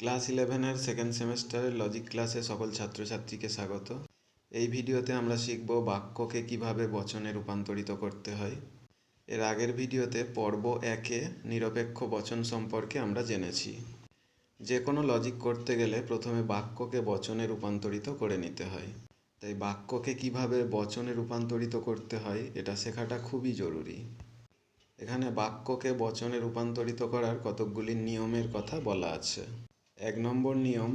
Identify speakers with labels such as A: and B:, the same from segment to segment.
A: Class ইলেভেনের second সেমেস্টারের logic ক্লাসে সকল ছাত্রছাত্রীকে স্বাগত। এই ভিডিওতে আমরা শিখব বাক্যকে কীভাবে বচনে রূপান্তরিত করতে হয়। এর আগের ভিডিওতে পর্ব একে নিরপেক্ষ বচন সম্পর্কে আমরা জেনেছি। যে কোনো লজিক করতে গেলে প্রথমে বাক্যকে বচনে রূপান্তরিত করে নিতে হয়। তাই বাক্যকে কীভাবে বচনে রূপান্তরিত করতে হয়, এটা শেখাটা খুবই জরুরি। এখানে বাক্যকে বচনে রূপান্তরিত করার কতকগুলি নিয়মের কথা বলা আছে। এক নম্বর নিয়ম,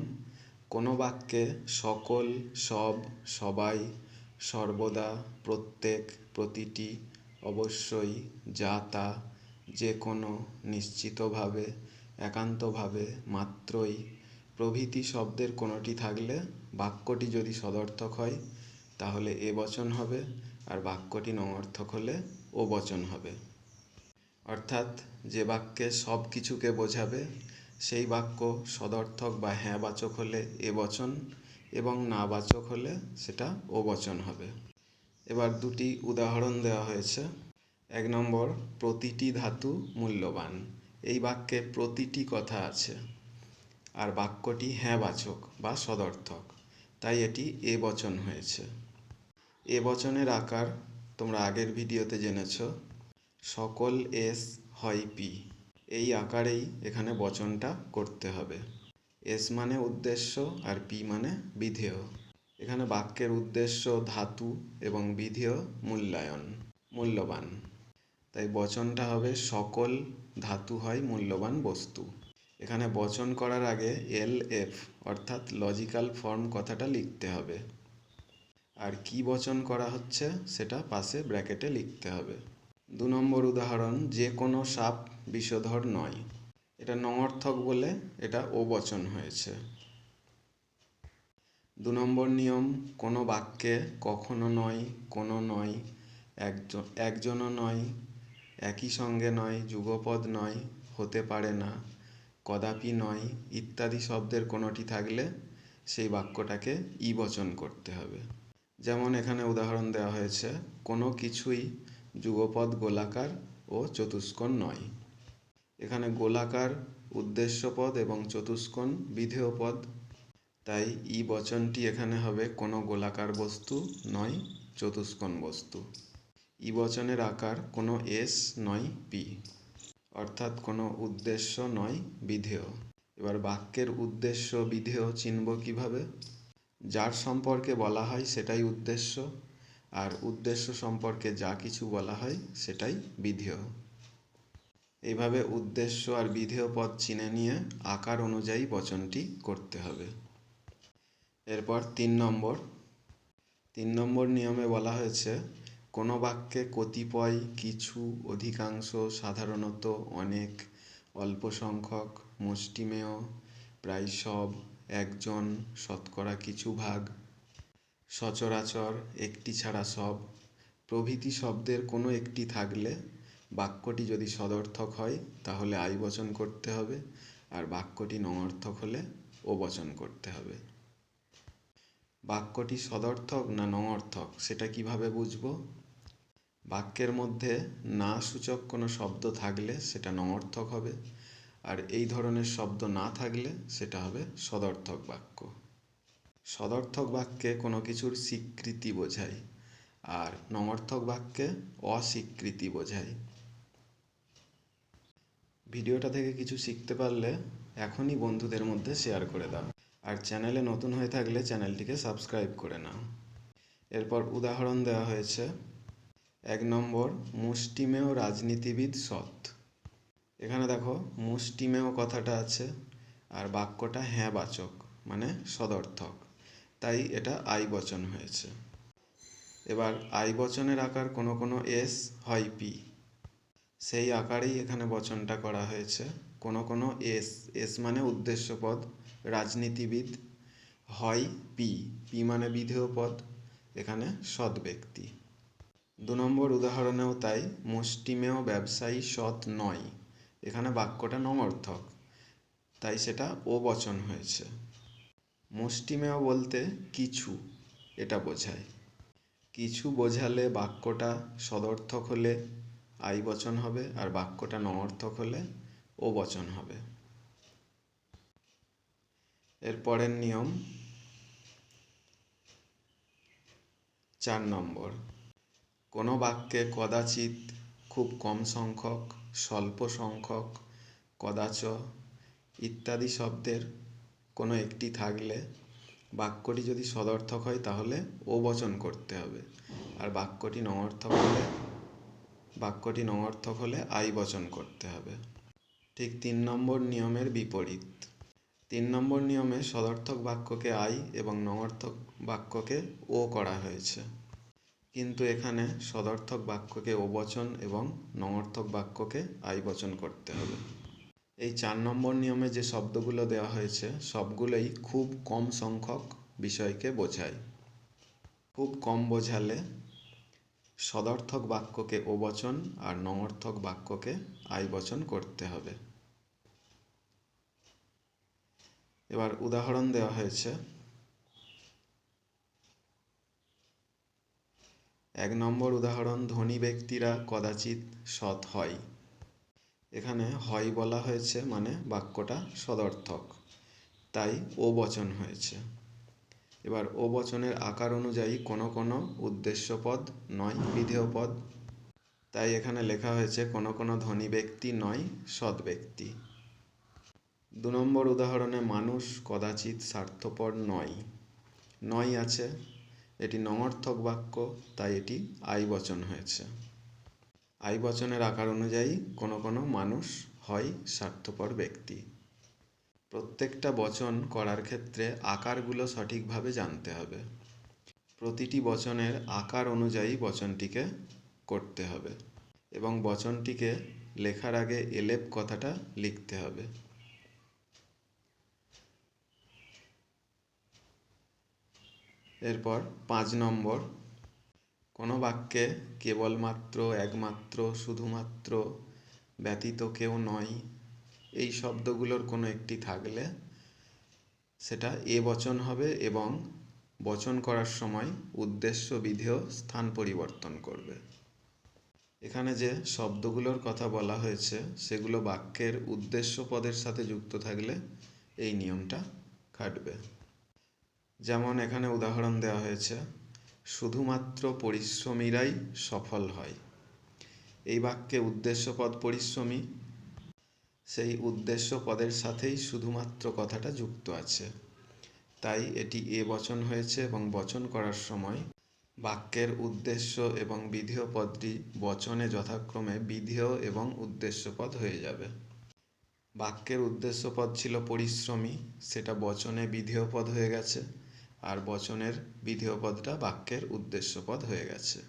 A: কোনো বাক্যে সকল, সব, সবাই, সর্বদা, প্রত্যেক, প্রতিটি, অবশ্যই, যা, তা, যে কোনো, নিশ্চিতভাবে, একান্তভাবে, মাত্রই, প্রভৃতি শব্দের কোনোটি থাকলে বাক্যটি যদি সদর্থক হয়, তাহলে এ বচন হবে, আর বাক্যটি নঙর্থক হলে ও বচন হবে। অর্থাৎ যে বাক্যে সব কিছুকে বোঝাবে সেই বাক্য সদর্থক বা হ্যাঁ বাচক হলে এ বচন এবং না বাচক হলে সেটা ও বচন হবে। এবার দুটি উদাহরণ দেওয়া হয়েছে। এক নম্বর, প্রতিটি ধাতু মূল্যবান। এই বাক্যে প্রতিটি কথা আছে। আর বাক্যটি হ্যাঁ বাচক বা সদর্থক। তাই এটি এ বচন হয়েছে। এ বচনের আকার তোমরা আগের ভিডিওতে জেনেছ। সকল এস হয় পি। এই আকারেই এখানে বচনটা করতে হবে। এস মানে উদ্দেশ্য আর পি মানে বিধেয়। এখানে বাক্যের উদ্দেশ্য ধাতু এবং বিধেয় মূল্যায়ন, মূল্যবান। তাই বচনটা হবে সকল ধাতু হয় মূল্যবান বস্তু। এখানে বচন করার আগে এল, এফ অর্থাৎ লজিক্যাল ফর্ম কথাটা লিখতে হবে। আর কি বচন করা হচ্ছে সেটা পাশে ব্র্যাকেটে লিখতে হবে। দু নম্বর উদাহরণ, যে কোনো সাপ বিষধর নয়। এটা নঙর্থক বলে এটা ও বচন হয়েছে। দু নম্বর নিয়ম, কোনো বাক্যে কখনো নয়, কোনো নয়, একজন, একজনও নয়, একই সঙ্গে নয়, যুগপদ নয়, হতে পারে না, কদাপি নয়, ইত্যাদি শব্দের কোনোটি থাকলে সেই বাক্যটাকে ই বচন করতে হবে। যেমন এখানে উদাহরণ দেওয়া হয়েছে, কোনো কিছুই যুগপদ গোলাকার ও চতুষ্কোণ নয়। এখানে গোলাকার, উদ্দেশ্যপদ এবং চতুষ্কোণ বিধেয় পদ। তাই ই বচনটি এখানে হবে কোনো গোলাকার বস্তু নয়, চতুষ্কোণ বস্তু। ই বচনের আকার কোনো এস নয়, পি। অর্থাৎ কোনো উদ্দেশ্য নয়, বিধেয়। এবার বাক্যের উদ্দেশ্য, বিধেয় চিনব কীভাবে? যার সম্পর্কে বলা হয় সেটাই উদ্দেশ্য, আর উদ্দেশ্য সম্পর্কে যা কিছু বলা হয় সেটাই বিধেয়। এইভাবে উদ্দেশ্য আর বিধেয় পদ চিনে নিয়ে আকার অনুযায়ী বচনটি করতে হবে। এরপর তিন নম্বর। তিন নম্বর নিয়মে বলা হয়েছে, কোনো বাক্যে কতিপয়, কিছু, অধিকাংশ, সাধারণত অনেক, অল্প সংখ্যক, মুষ্টিমেয়, প্রায় সব, একজন, শতকরা কিছু ভাগ, সচরাচর একটি ছাড়া সব, প্রভৃতি শব্দের কোনো একটি থাকলে বাক্যটি যদি সদর্থক হয়, তাহলে আই বচন করতে হবে, আর বাক্যটি নঙর্থক হলে ও বচন করতে হবে। বাক্যটি সদর্থক না নঙর্থক সেটা কীভাবে বুঝব? বাক্যের মধ্যে না সূচক কোনো শব্দ থাকলে সেটা নঙর্থক হবে, আর এই ধরনের শব্দ না থাকলে সেটা হবে সদর্থক বাক্য। সদর্থক বাক্যে কোনো কিছুর স্বীকৃতি বোঝায় আর নঙর্থক বাক্যে অস্বীকৃতি বোঝায় ভিডিওটা থেকে কিছু শিখতে পারলে এখনই বন্ধুদের মধ্যে শেয়ার করে দাও। আর চ্যানেলে নতুন হয়ে থাকলে চ্যানেলটিকে সাবস্ক্রাইব করে নাও। এরপর উদাহরণ দেওয়া হয়েছে। এক নম্বর, মুষ্টিমেয় রাজনীতিবিদ সৎ। এখানে দেখো, মুষ্টিমেয় কথাটা আছে আর বাক্যটা হ্যাঁ বাচক মানে সদর্থক। তাই এটা আই বচন হয়েছে। এবার আই বচনের আকার কোনো কোনো এস হয় পি। সেই আকারেই এখানে বচনটা করা হয়েছে। কোনো কোনো এস এস মানে উদ্দেশ্য পদ, রাজনীতিবিদ, হয় পি পি মানে বিধেয় পদ, এখানে সৎ ব্যক্তি। দু নম্বর উদাহরণেও তাই, মুষ্টিমেয় ব্যবসায়ী সৎ নয়। এখানে বাক্যটা নঙর্থক তাই সেটা ও বচন হয়েছে। মুষ্টিমেয় বলতে কিছু, এটা বোঝায়। কিছু বোঝালে বাক্যটা সদর্থক হলে আই বচন হবে আর বাক্যটা নঙর্থক হলে ও বচন হবে। এর পরের নিয়ম চার নম্বর। কোনো বাক্যে কদাচিৎ খুব কম সংখ্যক, স্বল্প সংখ্যক, কদাচ ইত্যাদি শব্দের কোনো একটি থাকলে বাক্যটি যদি সদর্থক হয় তাহলে ও বচন করতে হবে। আর বাক্যটি নঙর্থক হলে বাক্যটি নঙর্থক হলে আই বচন করতে হবে। ঠিক তিন নম্বর নিয়মের বিপরীত। তিন নম্বর নিয়মে সদর্থক বাক্যকে আই এবং নঙর্থক বাক্যকে ও করা হয়েছে। কিন্তু এখানে সদর্থক বাক্যকে ও বচন এবং নঙর্থক বাক্যকে আই বচন করতে হবে। এই চার নম্বর নিয়মে যে শব্দগুলো দেওয়া হয়েছে, সবগুলোই খুব কম সংখ্যক বিষয়কে বোঝায়। খুব কম বোঝালে সদর্থক বাক্যকে ও বচন আর নঙর্থক বাক্যকে আই বচন করতে হবে। এবার উদাহরণ দেওয়া হয়েছে। এক নম্বর উদাহরণ, ধনী ব্যক্তিরা কদাচিৎ সৎ হয়। এখানে হয় বলা হয়েছে মানে বাক্যটা সদর্থক, তাই ও বচন হয়েছে। এবার ও বচনের আকার অনুযায়ী কোনো কোনো উদ্দেশ্য পদ নয় বিধেয় পদ তাই এখানে লেখা হয়েছে, কোনো কোনো ধনী ব্যক্তি নয়, সৎ ব্যক্তি। দু নম্বর উদাহরণে মানুষ কদাচিৎ স্বার্থপর নয়। নয় আছে, এটি নঙর্থক বাক্য, তাই এটি আই বচন হয়েছে। আই বচনের আকার অনুযায়ী কোনো কোনো মানুষ হয় স্বার্থপর ব্যক্তি। প্রত্যেকটা বচন করার ক্ষেত্রে আকারগুলো সঠিকভাবে জানতে হবে। প্রতিটি বচনের আকার অনুযায়ী বচনটিকে করতে হবে এবং বচনটিকে লেখার আগে এলেপ কথাটা লিখতে হবে। এরপর পাঁচ নম্বর, কোনো বাক্যে কেবলমাত্র একমাত্র, শুধুমাত্র ব্যতীত কেউ নয় এই শব্দগুলোর কোনো একটি থাকলে সেটা এ বচন হবে এবং বচন করার সময় উদ্দেশ্য বিধেয় স্থান পরিবর্তন করবে। এখানে যে শব্দগুলোর কথা বলা হয়েছে, সেগুলো বাক্যের উদ্দেশ্য পদের সাথে যুক্ত থাকলে এই নিয়মটা খাটবে। যেমন এখানে উদাহরণ দেওয়া হয়েছে, শুধুমাত্র পরিশ্রমীরাই সফল হয়। এই বাক্যে উদ্দেশ্য পদ পরিশ্রমী সেই উদ্দেশ্য পদের সাথেই শুধুমাত্র কথাটা যুক্ত আছে। তাই এটি এ বচন হয়েছে এবং বচন করার সময় বাক্যের উদ্দেশ্য এবং বিধেয় পদটি বচনে যথাক্রমে বিধেয় এবং উদ্দেশ্য পদ হয়ে যাবে। বাক্যের উদ্দেশ্য পদ ছিল পরিশ্রমী, সেটা বচনে বিধেয় পদ হয়ে গেছে, আর বচনের বিধেয় পদটা বাক্যের উদ্দেশ্য পদ হয়ে গেছে।